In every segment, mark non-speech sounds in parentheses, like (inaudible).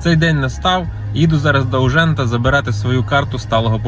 Цей день настав. Їду зараз до Ужента забирати свою карту сталого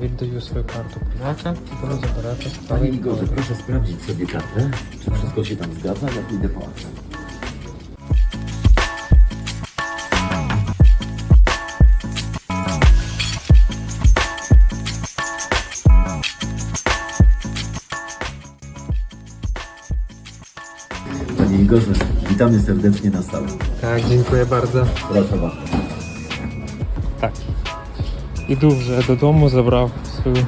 Wildy swoją kartę pijaka i Panie Igorze, proszę sprawdzić sobie kartę, czy wszystko się tam zgadza, ja pójdę po akcent. Panie Igorze, witamy serdecznie na stałe. Tak, dziękuję bardzo. Proszę bardzo. Tak. Іду вже додому, забрав свою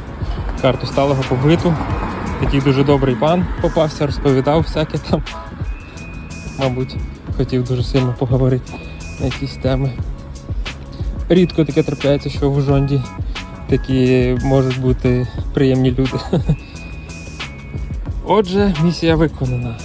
карту сталого побиту. Такий дуже добрий пан попався, розповідав всяке там. Мабуть, хотів дуже сильно поговорити на якісь теми. Рідко таке трапляється, що в Жонді такі можуть бути приємні люди. (laughs) Отже, місія виконана.